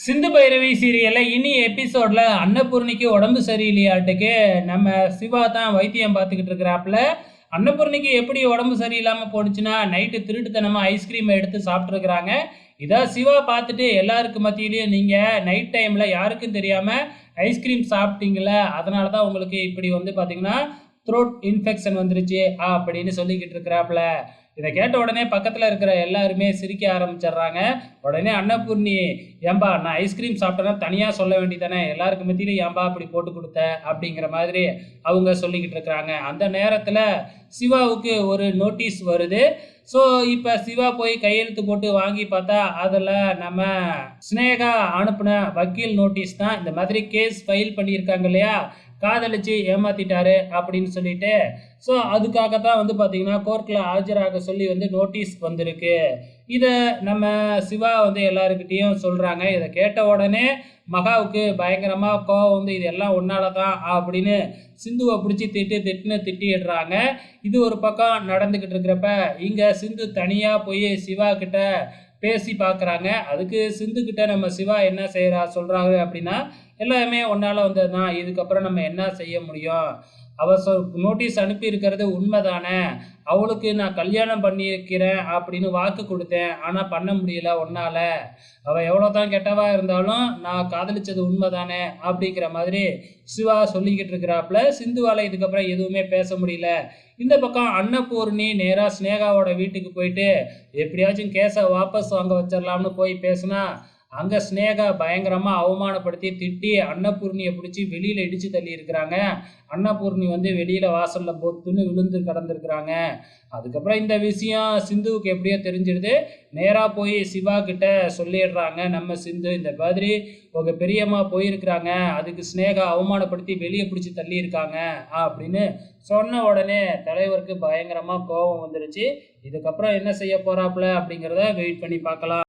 சிந்து பைரவி சீரியலில் இனி எபிசோடில் அன்னபூர்ணிக்கு உடம்பு சரியில்லையாட்டுக்கு நம்ம சிவா தான் வைத்தியம் பார்த்துக்கிட்டு இருக்கிறாப்புல. அன்னபூர்ணிக்கு எப்படி உடம்பு சரியில்லாமல் போடுச்சுன்னா நைட்டு திருட்டுத்தனமாக ஐஸ்கிரீமை எடுத்து சாப்பிட்ருக்குறாங்க இதான் சிவா பார்த்துட்டு எல்லாருக்கு மத்தியிலையும் நீங்கள் நைட் டைமில் யாருக்கும் தெரியாமல் ஐஸ்கிரீம் சாப்பிட்டீங்கள அதனால தான் உங்களுக்கு இப்படி வந்து பார்த்தீங்கன்னா த்ரோட் இன்ஃபெக்ஷன் வந்துருச்சு அப்படின்னு சொல்லிக்கிட்டு இருக்கிறாப்புல. இதை கேட்ட உடனே பக்கத்தில் இருக்கிற எல்லாருமே சிரிக்க ஆரம்பிச்சிடுறாங்க. உடனே அன்னபூர்ணி ஏம்பா நான் ஐஸ்கிரீம் சாப்பிட்டேன்னா தனியாக சொல்ல வேண்டியதானே? எல்லாருக்கு மத்தியிலும் ஏம்பா அப்படி போட்டு கொடுத்த? அப்படிங்கிற மாதிரி அவங்க சொல்லிக்கிட்டு இருக்கிறாங்க. அந்த நேரத்தில் சிவாவுக்கு ஒரு நோட்டீஸ் வருது. ஸோ இப்போ சிவா போய் கையெழுத்து போட்டு வாங்கி பார்த்தா அதில் நம்ம ஸ்னேகா அனுப்பின வக்கீல் நோட்டீஸ் தான் இந்த மாதிரி கேஸ் ஃபைல் பண்ணியிருக்காங்க இல்லையா? காதலிச்சு ஏமாத்திட்டாரு அப்படின்னு சொல்லிட்டு ஸோ அதுக்காக தான் வந்து பார்த்தீங்கன்னா கோர்ட்டில் ஆஜராக சொல்லி வந்து நோட்டீஸ் வந்திருக்கு. இதை நம்ம சிவா வந்து எல்லாருக்கிட்டேயும் சொல்கிறாங்க இதை கேட்ட உடனே மகாவுக்கு பயங்கரமாக கோவம் வந்து இது எல்லாம் ஒன்றால தான் அப்படின்னு சிந்துவை பிடிச்சி திட்டு திட்டுன்னு திட்டிடுறாங்க. இது ஒரு பக்கம் நடந்துக்கிட்டு இருக்கிறப்ப இங்கே சிந்து தனியாக போய் சிவா கிட்ட பேசி பார்க்குறாங்க அதுக்கு சிந்து கிட்ட நம்ம சிவா என்ன செய்கிறா சொல்கிறாங்க அப்படின்னா எல்லாமே ஒன்றால் வந்தது தான் இதுக்கப்புறம் நம்ம என்ன செய்ய முடியும்? அவ சொ நோட்டீஸ் அனுப்பியிருக்கிறது உண்மைதானே? அவளுக்கு நான் கல்யாணம் பண்ணியிருக்கிறேன் அப்படின்னு வாக்கு கொடுத்தேன். ஆனால் பண்ண முடியல ஒன்னால. அவள் எவ்வளோ தான் கெட்டவா இருந்தாலும் நான் காதலிச்சது உண்மை தானே அப்படிங்கிற மாதிரி சிவா சொல்லிக்கிட்டு இருக்கிறாப்புல சிந்துவால் இதுக்கப்புறம் எதுவுமே பேச முடியல. இந்த பக்கம் அன்னபூர்ணி நேராக ஸ்னேகாவோட வீட்டுக்கு போயிட்டு எப்படியாச்சும் கேஸை வாபஸ் வாங்க வச்சிடலாம்னு போய் பேசுனா அங்கே ஸ்னேகா பயங்கரமாக அவமானப்படுத்தி திட்டி அன்னபூர்ணியை பிடிச்சி வெளியில் இடித்து தள்ளி இருக்கிறாங்க அன்னபூர்ணி வந்து வெளியில் வாசலில் பொத்துன்னு விழுந்து கடந்திருக்கிறாங்க. அதுக்கப்புறம் இந்த விஷயம் சிந்துவுக்கு எப்படியோ தெரிஞ்சிடுது. நேராக போய் சிவா கிட்ட சொல்லிடுறாங்க. நம்ம சிந்து இந்த மாதிரி உங்கள் பெரியம்மா போயிருக்கிறாங்க. அதுக்கு ஸ்னேகா அவமானப்படுத்தி வெளியே பிடிச்சி தள்ளி இருக்காங்க அப்படின்னு சொன்ன உடனே தலைவருக்கு பயங்கரமாக கோபம் வந்துருச்சு. இதுக்கப்புறம் என்ன செய்ய போகிறாப்புல அப்படிங்கிறத வெயிட் பண்ணி பார்க்கலாம்.